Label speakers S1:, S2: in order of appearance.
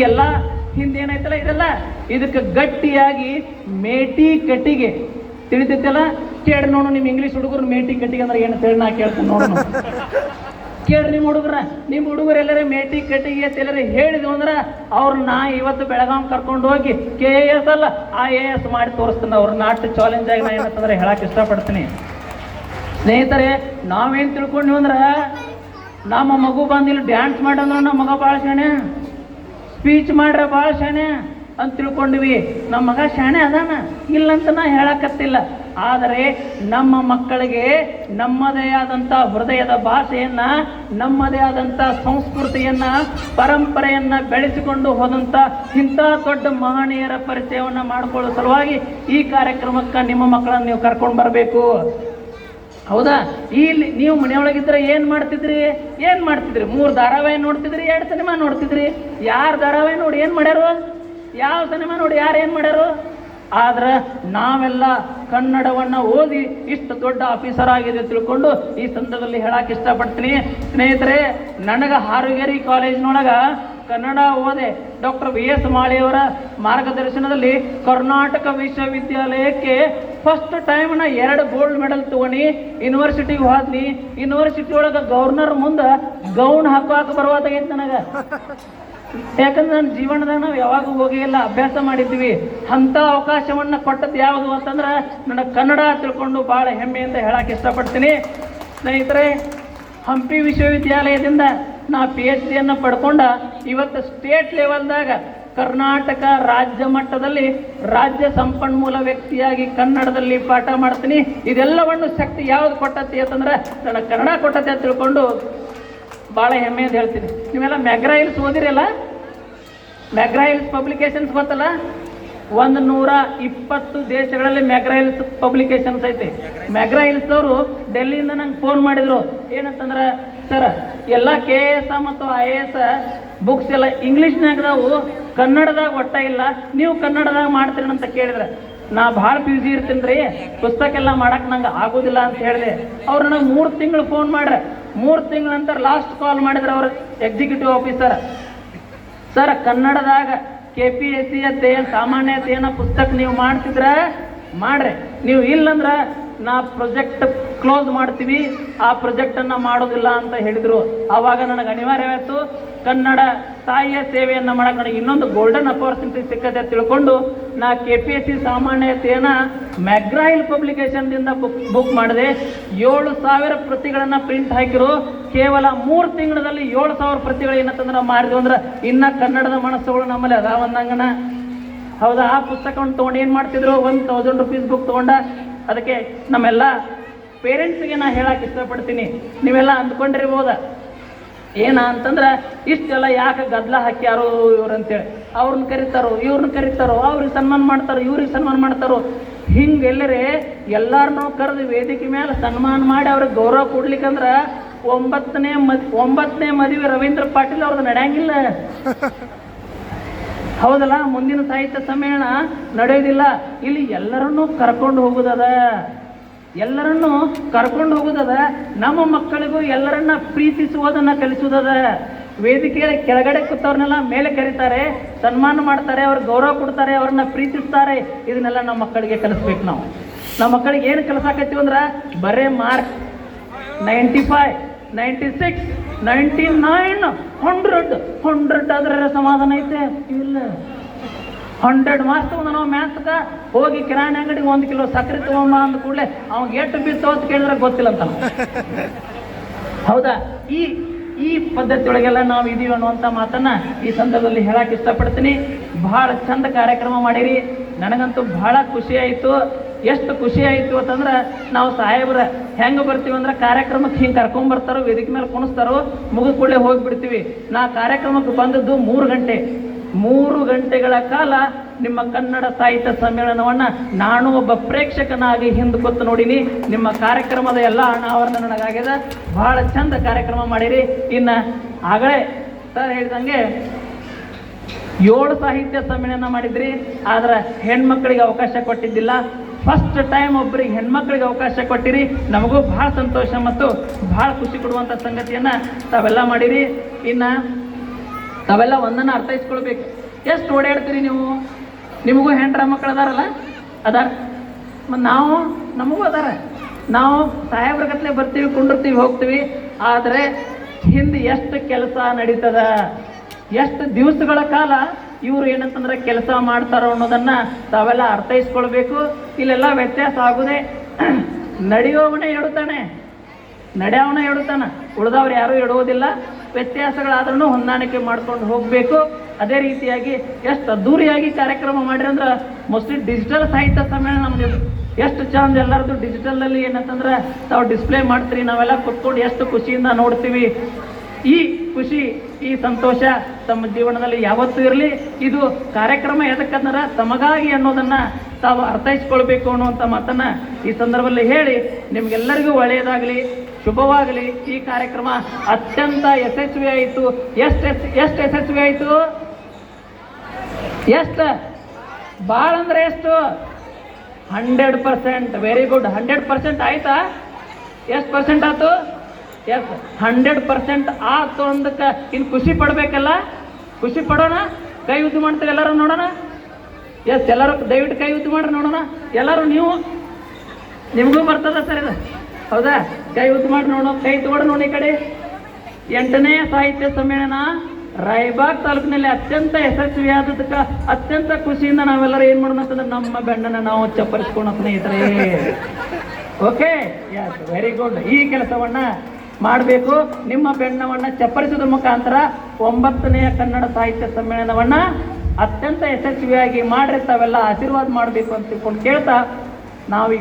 S1: ಎಲ್ಲ ಹಿಂದೇನೈತಲ್ಲ ಇದೆಲ್ಲ? ಇದಕ್ಕೆ ಗಟ್ಟಿಯಾಗಿ ಮೇಟಿ ಕಟ್ಟಿಗೆ. ತಿಳಿತೈತಲ್ಲ? ಕೇಳಿ ನೋಡು ನಿಮ್ಮ ಇಂಗ್ಲೀಷ್ ಹುಡುಗರು ಮೇಟಿ ಕಟ್ಟಿಗೆ ಅಂದ್ರೆ ಏನು ಹೇಳಿ ನಾ ಕೇಳ್ತೀನಿ ನೋಡೋಣ ಕೇಳ್ರಿ ನಿಮ್ಮ ಹುಡುಗರ. ನಿಮ್ಮ ಹುಡುಗರು ಎಲ್ಲರೇ ಮೇಟಿ ಕಟ್ಟಿಗೆ ಅಂತ ಎಲ್ಲರೇ ಹೇಳಿದ್ವು ಅಂದ್ರೆ ನಾ ಇವತ್ತು ಬೆಳಗಾಂ ಕರ್ಕೊಂಡು ಹೋಗಿ ಕೆ ಎ ಎಸ್ ಅಲ್ಲ ಆ ಎ ಎಸ್ ಮಾಡಿ ತೋರಿಸ್ತೀನಿ, ಅವ್ರ ನಾಟ್ ಚಾಲೆಂಜ್ ಆಗಿ ನಾ ಏನಂತಂದ್ರೆ ಹೇಳಕ್ ಇಷ್ಟಪಡ್ತೀನಿ. ಸ್ನೇಹಿತರೆ, ನಾವೇನು ತಿಳ್ಕೊಂಡ್ವಿ ಅಂದ್ರೆ ನಮ್ಮ ಮಗು ಬಂದು ಇಲ್ಲಿ ಡ್ಯಾನ್ಸ್ ಮಾಡಂದ್ರೆ ನಮ್ಮ ಮಗ ಭಾಳ ಸ್ಪೀಚ್ ಮಾಡ್ರೆ ಭಾಳ ಶಾಣೆ ಅಂತ ತಿಳ್ಕೊಂಡ್ವಿ. ನಮ್ಮ ಮಗ ಶಾಣೆ ಅದಾನ. ಇಲ್ಲಂತ ನಾ ಹೇಳಕತ್ತಿಲ್ಲ. ಆದರೆ ನಮ್ಮ ಮಕ್ಕಳಿಗೆ ನಮ್ಮದೇ ಆದಂಥ ಹೃದಯದ ಭಾಷೆಯನ್ನು, ನಮ್ಮದೇ ಆದಂಥ ಸಂಸ್ಕೃತಿಯನ್ನ, ಪರಂಪರೆಯನ್ನ ಬೆಳೆಸಿಕೊಂಡು ಹೋದಂಥ ಇಂಥ ದೊಡ್ಡ ಮಹನೀಯರ ಪರಿಚಯವನ್ನು ಮಾಡಿಕೊಳ್ಳೋ ಸಲುವಾಗಿ ಈ ಕಾರ್ಯಕ್ರಮಕ್ಕೆ ನಿಮ್ಮ ಮಕ್ಕಳನ್ನು ನೀವು ಕರ್ಕೊಂಡು ಬರಬೇಕು. ಹೌದಾ? ಇಲ್ಲಿ ನೀವು ಮನೆಯೊಳಗಿದ್ರೆ ಏನು ಮಾಡ್ತಿದ್ರಿ? ಏನು ಮಾಡ್ತಿದ್ರಿ? ಮೂರು ಧಾರಾವಾಹಿ ನೋಡ್ತಿದ್ರಿ, ಎರಡು ಸಿನಿಮಾ ನೋಡ್ತಿದ್ರಿ. ಯಾರು ಧಾರಾವಾಹಿ ನೋಡಿ ಏನು ಮಾಡ್ಯಾರು? ಯಾವ ಸಿನಿಮಾ ನೋಡಿ ಯಾರು ಏನು ಮಾಡ್ಯಾರು? ಆದ್ರೆ ನಾವೆಲ್ಲ ಕನ್ನಡವನ್ನ ಓದಿ ಇಷ್ಟು ದೊಡ್ಡ ಆಫೀಸರ್ ಆಗಿದೆ ತಿಳ್ಕೊಂಡು ಈ ಸಂದರ್ಭದಲ್ಲಿ ಹೇಳಕ್ ಇಷ್ಟಪಡ್ತೀನಿ. ಸ್ನೇಹಿತರೆ, ನನಗೆ ಹಾರುಗೇರಿ ಕಾಲೇಜ್ನೊಳಗ ಕನ್ನಡ ಓದೆ ಡಾಕ್ಟರ್ ವಿ ಎಸ್ ಮಾಳಿಯವರ ಮಾರ್ಗದರ್ಶನದಲ್ಲಿ ಕರ್ನಾಟಕ ವಿಶ್ವವಿದ್ಯಾಲಯಕ್ಕೆ ಫಸ್ಟ್ ಟೈಮ್ನ ಎರಡು ಗೋಲ್ಡ್ ಮೆಡಲ್ ತಗೊಂಡು ಯೂನಿವರ್ಸಿಟಿಗೆ ಹೋದ್ನಿ ಯೂನಿವರ್ಸಿಟಿ ಒಳಗೆ ಗವರ್ನರ್ ಮುಂದೆ ಗೌನ್ ಹಾಕೋಕೆ ಬರುವಾತಾಗೈತೆ ನನಗೆ. ಯಾಕಂದ್ರೆ ನನ್ನ ಜೀವನದಾಗ ನಾವು ಯಾವಾಗ ಹೋಗಿಲ್ಲ ಅಭ್ಯಾಸ ಮಾಡಿದ್ವಿ. ಅಂಥ ಅವಕಾಶವನ್ನ ಕೊಟ್ಟದ್ದು ಯಾವುದು ಅಂತಂದ್ರೆ ನನಗೆ ಕನ್ನಡ ತಿಳ್ಕೊಂಡು ಭಾಳ ಹೆಮ್ಮೆಯಿಂದ ಹೇಳಕ್ಕೆ ಇಷ್ಟಪಡ್ತೀನಿ. ಸ್ನೇಹಿತರೆ, ಹಂಪಿ ವಿಶ್ವವಿದ್ಯಾಲಯದಿಂದ ನಾ ಪಿ ಎಚ್ ಡಿಯನ್ನು ಪಡ್ಕೊಂಡ ಇವತ್ತು ಸ್ಟೇಟ್ ಲೆವೆಲ್ದಾಗ ಕರ್ನಾಟಕ ರಾಜ್ಯ ಮಟ್ಟದಲ್ಲಿ ರಾಜ್ಯ ಸಂಪನ್ಮೂಲ ವ್ಯಕ್ತಿಯಾಗಿ ಕನ್ನಡದಲ್ಲಿ ಪಾಠ ಮಾಡ್ತೀನಿ. ಇದೆಲ್ಲವನ್ನು ಶಕ್ತಿ ಯಾವ್ದು ಕೊಟ್ಟತಿ ಅಂತಂದ್ರೆ ನನ್ನ ಕನ್ನಡ ಕೊಟ್ಟತಿ ಅಂತ ತಿಳ್ಕೊಂಡು ಭಾಳ ಅಂತ ಹೇಳ್ತೀನಿ. ನೀವೆಲ್ಲ ಮೆಗ್ರಾಯಿಲ್ಸ್ ಓದಿರಲ್ಲ? ಮೆಗ್ರಾಯಿಲ್ಸ್ ಪಬ್ಲಿಕೇಶನ್ಸ್ ಗೊತ್ತಲ್ಲ? ಒಂದು ನೂರ ಇಪ್ಪತ್ತು ದೇಶಗಳಲ್ಲಿ ಮೆಗ್ರಾಯಿಲ್ಸ್ ಪಬ್ಲಿಕೇಶನ್ಸ್ ಐತಿ. ಮೆಗ್ರಾಯಿಲ್ಸ್ ಅವರು ಡೆಲ್ಲಿಯಿಂದ ನಂಗೆ ಫೋನ್ ಮಾಡಿದ್ರು. ಏನಂತಂದ್ರೆ, ಸರ್ ಎಲ್ಲ ಕೆ ಎ ಎಸ್ ಮತ್ತು ಐ ಎ ಎಸ್ ಬುಕ್ಸ್ ಎಲ್ಲ ಇಂಗ್ಲೀಷ್ನಾಗದಾವು ಕನ್ನಡದಾಗ ಒಟ್ಟ ಇಲ್ಲ. ನೀವು ಕನ್ನಡದಾಗ ಮಾಡ್ತೀರಿ ಅಂತ ಕೇಳಿದ್ರೆ, ನಾ ಭಾಳ ಬ್ಯುಸಿ ಇರ್ತೀನಿ ರೀ, ಪುಸ್ತಕ ಎಲ್ಲ ಮಾಡಕ್ ನಂಗೆ ಆಗೋದಿಲ್ಲ ಅಂತ ಹೇಳಿದೆ ಅವ್ರು ನನಗೆ ಮೂರು ತಿಂಗಳು ಫೋನ್ ಮಾಡ್ರೆ. ಮೂರು ತಿಂಗಳ ನಂತರ ಲಾಸ್ಟ್ ಕಾಲ್ ಮಾಡಿದ್ರೆ ಅವ್ರ ಎಕ್ಸಿಕ್ಯೂಟಿವ್ ಆಫೀಸರ್ ಸರ್ ಕನ್ನಡದಾಗ ಕೆ ಪಿ ಎಸ್ ಸಿ ಅಂತ ಏನು ಸಾಮಾನ್ಯತೆ ಏನೋ ಪುಸ್ತಕ ನೀವು ಮಾಡ್ತಿದ್ರೆ? ಮಾಡ್ರಿ. ನೀವು ಇಲ್ಲಂದ್ರ ನಾ ಪ್ರೊಜೆಕ್ಟ್ ಕ್ಲೋಸ್ ಮಾಡ್ತೀವಿ, ಆ ಪ್ರಾಜೆಕ್ಟನ್ನು ಮಾಡೋದಿಲ್ಲ ಅಂತ ಹೇಳಿದರು. ಆವಾಗ ನನಗೆ ಅನಿವಾರ್ಯವಾಯಿತು, ಕನ್ನಡ ತಾಯಿಯ ಸೇವೆಯನ್ನು ಮಾಡಕ್ಕೆ ನನಗೆ ಇನ್ನೊಂದು ಗೋಲ್ಡನ್ ಅಪಾರ್ಚುನಿಟಿ ಸಿಕ್ಕದೆ ತಿಳ್ಕೊಂಡು ನಾ ಕೆ ಪಿ ಎಸ್ ಸಿ ಸಾಮಾನ್ಯತೆಯನ್ನು ಮ್ಯಾಗ್ರಾಯಿಲ್ ಪಬ್ಲಿಕೇಶನ್ದಿಂದ ಬುಕ್ ಬುಕ್ ಮಾಡಿದೆ. ಏಳು ಸಾವಿರ ಪ್ರತಿಗಳನ್ನು ಪ್ರಿಂಟ್ ಹಾಕಿರು. ಕೇವಲ ಮೂರು ತಿಂಗಳಲ್ಲಿ ಏಳು ಸಾವಿರ ಪ್ರತಿಗಳು ಏನಂತಂದ್ರೆ ಮಾರಿದ್ವು ಅಂದ್ರೆ ಇನ್ನ ಕನ್ನಡದ ಮನಸ್ಸುಗಳು ನಮ್ಮಲ್ಲಿ ಅದಾವಂದಂಗಣ ಹೌದಾ? ಆ ಪುಸ್ತಕವನ್ನು ತೊಗೊಂಡು ಏನು ಮಾಡ್ತಿದ್ರು? ಒಂದು ತೌಸಂಡ್ ರುಪೀಸ್ ಬುಕ್ ತೊಗೊಂಡ ಅದಕ್ಕೆ ನಮ್ಮೆಲ್ಲ ಪೇರೆಂಟ್ಸ್ಗೆ ನಾ ಹೇಳಕ್ಕೆ ಇಷ್ಟಪಡ್ತೀನಿ. ನೀವೆಲ್ಲ ಅಂದ್ಕೊಂಡಿರ್ಬೋದ? ಏನ ಅಂತಂದ್ರೆ ಇಷ್ಟೆಲ್ಲ ಯಾಕೆ ಗದ್ದಲ ಹಾಕ್ಯಾರೋ ಇವ್ರು ಅಂತೇಳಿ ಅವ್ರನ್ನ ಕರೀತಾರೋ, ಇವ್ರನ್ನ ಕರೀತಾರೋ, ಅವ್ರಿಗೆ ಸನ್ಮಾನ ಮಾಡ್ತಾರೋ, ಇವ್ರಿಗೆ ಸನ್ಮಾನ ಮಾಡ್ತಾರೋ. ಹಿಂಗೆಲ್ಲರೇ ಎಲ್ಲರನ್ನೂ ಕರೆದು ವೇದಿಕೆ ಮೇಲೆ ಸನ್ಮಾನ ಮಾಡಿ ಅವ್ರಿಗೆ ಗೌರವ ಕೊಡ್ಲಿಕ್ಕಂದ್ರೆ ಒಂಬತ್ತನೇ ಮದ್, ಒಂಬತ್ತನೇ ಮದುವೆ ರವೀಂದ್ರ ಪಾಟೀಲ್ ಅವ್ರದ್ದು ನಡೆಯಂಗಿಲ್ಲ. ಹೌದಲ್ಲ? ಮುಂದಿನ ಸಾಹಿತ್ಯ ಸಮ್ಮೇಳನ ನಡೆಯೋದಿಲ್ಲ ಇಲ್ಲಿ ಎಲ್ಲರನ್ನೂ ಕರ್ಕೊಂಡು ಹೋಗೋದದ ಎಲ್ಲರನ್ನೂ ಕರ್ಕೊಂಡು ಹೋಗುದದ ನಮ್ಮ ಮಕ್ಕಳಿಗೂ ಎಲ್ಲರನ್ನ ಪ್ರೀತಿಸುವುದನ್ನು ಕಲಿಸುವುದದ? ವೇದಿಕೆಯ ಕೆಳಗಡೆ ಕೂತವ್ರನ್ನೆಲ್ಲ ಮೇಲೆ ಕರೀತಾರೆ, ಸನ್ಮಾನ ಮಾಡ್ತಾರೆ, ಅವ್ರಿಗೆ ಗೌರವ ಕೊಡ್ತಾರೆ, ಅವ್ರನ್ನ ಪ್ರೀತಿಸ್ತಾರೆ. ಇದನ್ನೆಲ್ಲ ನಮ್ಮ ಮಕ್ಕಳಿಗೆ ಕಲಿಸ್ಬೇಕು ನಾವು. ನಮ್ಮ ಮಕ್ಕಳಿಗೆ ಏನು ಕಲಿಸಾಕತ್ತೀವಿ ಅಂದ್ರೆ, ಬರೇ mark. Ninety five, ninety six ninety nine hundred hundred ಆದ್ರೆ ಸಮಾಧಾನ ಐತೆ. ಇಲ್ಲ. ಹಂಡ್ರೆಡ್ ಮಾರ್ಕ್ಸ್ ತಗೊಂಡ ನಾವು ಮ್ಯಾಥ್ಸ್ಗ ಹೋಗಿ ಕಿರಾಣಿ ಅಂಗಡಿಗೆ ಒಂದು ಕಿಲೋ ಸಕ್ಕರೆ ತಗೊಂಬ ಅಂದ ಕೂಡಲೇ ಅವ್ನಿಗೆ ಎಷ್ಟು ಬಿತ್ತು ಅಂತ ಕೇಳಿದ್ರೆ ಗೊತ್ತಿಲ್ಲ ಅಂತ. ಹೌದಾ? ಈ ಈ ಪದ್ಧತಿಯೊಳಗೆಲ್ಲ ನಾವು ಇದೀವಿ ಅನ್ನುವಂಥ ಮಾತನ್ನ ಈ ಸಂದರ್ಭದಲ್ಲಿ ಹೇಳಕ್ಕೆ ಇಷ್ಟಪಡ್ತೀನಿ. ಬಹಳ ಚಂದ ಕಾರ್ಯಕ್ರಮ ಮಾಡಿರಿ. ನನಗಂತೂ ಬಹಳ ಖುಷಿ ಆಯಿತು. ಎಷ್ಟು ಖುಷಿ ಆಯಿತು ಅಂತಂದ್ರೆ ನಾವು ಸಾಹೇಬ್ರ ಹೆಂಗೆ ಬರ್ತೀವಿ ಅಂದ್ರೆ ಕಾರ್ಯಕ್ರಮಕ್ಕೆ ಹಿಂಗೆ ಕರ್ಕೊಂಬರ್ತಾರೋ ವೇದಿಕೆ ಮೇಲೆ ಕುಣಿಸ್ತಾರೋ, ಮುಗಿದ ಕೂಡಲೇ ಹೋಗಿಬಿಡ್ತೀವಿ. ನಾ ಕಾರ್ಯಕ್ರಮಕ್ಕೆ ಬಂದದ್ದು ಮೂರು ಗಂಟೆ. ಮೂರು ಗಂಟೆಗಳ ಕಾಲ ನಿಮ್ಮ ಕನ್ನಡ ಸಾಹಿತ್ಯ ಸಮ್ಮೇಳನವನ್ನ ನಾನು ಒಬ್ಬ ಪ್ರೇಕ್ಷಕನಾಗಿ ಹಿಂದೆ ಕೂತು ನೋಡಿನಿ. ನಿಮ್ಮ ಕಾರ್ಯಕ್ರಮದ ಎಲ್ಲ ಅನಾವರಣ ನನಗಾಗ್ಯದ ಬಹಳ ಚಂದ ಕಾರ್ಯಕ್ರಮ ಮಾಡಿರಿ. ಇನ್ನ ಆಗಲೇ ಸರ್ ಹೇಳಿದಂಗೆ ಏಳು ಸಾಹಿತ್ಯ ಸಮ್ಮೇಳನ ಮಾಡಿದ್ರಿ. ಆದ್ರೆ ಹೆಣ್ಮಕ್ಳಿಗೆ ಅವಕಾಶ ಕೊಟ್ಟಿದ್ದಿಲ್ಲ. ಫಸ್ಟ್ ಟೈಮ್ ಒಬ್ಬರಿಗೆ ಹೆಣ್ಮಕ್ಳಿಗೆ ಅವಕಾಶ ಕೊಟ್ಟಿರಿ, ನಮಗೂ ಭಾಳ ಸಂತೋಷ ಮತ್ತು ಭಾಳ ಖುಷಿ ಕೊಡುವಂಥ ಸಂಗತಿಯನ್ನ ತಾವೆಲ್ಲ ಮಾಡಿರಿ. ಇನ್ನ ತಾವೆಲ್ಲ ಒಂದನ್ನು ಅರ್ಥೈಸ್ಕೊಳ್ಬೇಕು. ಎಷ್ಟು ಓಡಾಡ್ತೀರಿ ನೀವು? ನಿಮಗೂ ಹೆಂಡ್ರ ಮಕ್ಕಳು ಅದಾರಲ್ಲ? ಅದಾರ? ನಾವು, ನಮಗೂ ಅದಾರ. ನಾವು ಸಾಹೇಬ್ರ ಕತ್ಲೆ ಬರ್ತೀವಿ, ಕುಂಡಿರ್ತೀವಿ, ಹೋಗ್ತೀವಿ. ಆದರೆ ಹಿಂದೆ ಎಷ್ಟು ಕೆಲಸ ನಡೀತದ? ಎಷ್ಟು ದಿವಸಗಳ ಕಾಲ ಇವರು ಏನಂತಂದ್ರೆ ಕೆಲಸ ಮಾಡ್ತಾರೋ ಅನ್ನೋದನ್ನ ತಾವೆಲ್ಲ ಅರ್ಥೈಸ್ಕೊಳ್ಬೇಕು. ಇಲ್ಲೆಲ್ಲ ವ್ಯತ್ಯಾಸ ಆಗುದೇ ನಡೆಯೋವನೇ ಹೇಳುತ್ತಾನೆ. ನಡೆಯವನ ಹೇಳುತ್ತಾನೆ. ಉಳಿದವ್ರು ಯಾರೂ ಇಡುವುದಿಲ್ಲ ವ್ಯತ್ಯಾಸಗಳಾದ್ರೂ ಹೊಂದಾಣಿಕೆ ಮಾಡ್ಕೊಂಡು ಹೋಗಬೇಕು. ಅದೇ ರೀತಿಯಾಗಿ ಎಷ್ಟು ಅದ್ದೂರಿಯಾಗಿ ಕಾರ್ಯಕ್ರಮ ಮಾಡಿರಿ ಅಂದ್ರೆ ಮೋಸ್ಟ್ಲಿ ಡಿಜಿಟಲ್ ಸಾಹಿತ್ಯ ಸಮ್ಮೇಳನ ನಮ್ಗೆ. ಎಷ್ಟು ಚಂದ ಎಲ್ಲರದು ಡಿಜಿಟಲಲ್ಲಿ ಏನಂತಂದ್ರೆ ತಾವು ಡಿಸ್ಪ್ಲೇ ಮಾಡ್ತೀರಿ, ನಾವೆಲ್ಲ ಕುತ್ಕೊಂಡು ಎಷ್ಟು ಖುಷಿಯಿಂದ ನೋಡ್ತೀವಿ. ಈ ಖುಷಿ, ಈ ಸಂತೋಷ ತಮ್ಮ ಜೀವನದಲ್ಲಿ ಯಾವತ್ತೂ ಇರಲಿ. ಇದು ಕಾರ್ಯಕ್ರಮ ಎದಕ್ಕಂದ್ರೆ ತಮಗಾಗಿ ಅನ್ನೋದನ್ನ ತಾವು ಅರ್ಥೈಸ್ಕೊಳ್ಬೇಕು ಅನ್ನುವಂಥ ಮಾತನ್ನ ಈ ಸಂದರ್ಭದಲ್ಲಿ ಹೇಳಿ, ನಿಮ್ಗೆಲ್ಲರಿಗೂ ಒಳ್ಳೆಯದಾಗಲಿ, ಶುಭವಾಗಲಿ. ಈ ಕಾರ್ಯಕ್ರಮ ಅತ್ಯಂತ ಯಶಸ್ವಿ ಆಯಿತು. ಎಷ್ಟು ಎಷ್ಟು ಯಶಸ್ವಿ ಆಯಿತು? ಎಷ್ಟು? ಭಾಳ ಅಂದ್ರೆ ಎಷ್ಟು? Hundred percent. Very good hundred percent ಆಯ್ತಾ? ಎಷ್ಟು ಪರ್ಸೆಂಟ್ ಆಯ್ತು? ಎಸ್ ಹಂಡ್ರೆಡ್ ಪರ್ಸೆಂಟ್ ಆತು ಅಂದಕ್ಕೆ ಇನ್ನು ಖುಷಿ ಪಡಬೇಕಲ್ಲ? ಖುಷಿ ಪಡೋಣ? ಕೈ ಉದ್ದು ಮಾಡ್ತಾರೆ ಎಲ್ಲರೂ ನೋಡೋಣ? ಎಸ್ ಎಲ್ಲರೂ ದಯವಿಟ್ಟು ಕೈ ಉದ್ದು ಮಾಡ್ರಿ ನೋಡೋಣ. ಎಲ್ಲರೂ ನೀವು? ನಿಮಗೂ ಬರ್ತದ ಸರ್ ಇದು? ಹೌದಾ? ಕೈ ಉದ್ದು ಮಾಡಿ ನೋಡೋಣ, ಕೈ ತಗೊಂಡು ನೋಡಿ ಈ ಕಡೆ. ಎಂಟನೇ ಸಾಹಿತ್ಯ ಸಮ್ಮೇಳನ ರಾಯಬಾಗ್ ತಾಲೂಕಿನಲ್ಲಿ ಅತ್ಯಂತ ಯಶಸ್ವಿಯಾದದಕ್ಕೆ ಅತ್ಯಂತ ಖುಷಿಯಿಂದ ನಾವೆಲ್ಲರೂ ಏನು ಮಾಡೋಣ ಅಂತಂದ್ರೆ ನಮ್ಮ ಬೆಣ್ಣನ ನಾವು ಚಪ್ಪರಿಸ್ಕೊಳ ಸ್ನೇಹಿತರೆ. ಓಕೆ ಎಸ್ ವೆರಿ ಗುಡ್ ಈ ಕೆಲಸವನ್ನ ಮಾಡಬೇಕು. ನಿಮ್ಮ ಬೆಣ್ಣವನ್ನು ಚಪ್ಪರಿಸೋದ್ರ ಮುಖಾಂತರ ಒಂಬತ್ತನೆಯ ಕನ್ನಡ ಸಾಹಿತ್ಯ ಸಮ್ಮೇಳನವನ್ನ ಅತ್ಯಂತ ಯಶಸ್ವಿಯಾಗಿ ಮಾಡಿರ್ತಾವೆಲ್ಲ, ಆಶೀರ್ವಾದ ಮಾಡಬೇಕು ಅಂತ ತಿಳ್ಕೊಂಡು ಕೇಳ್ತಾ ನಾವು ಈ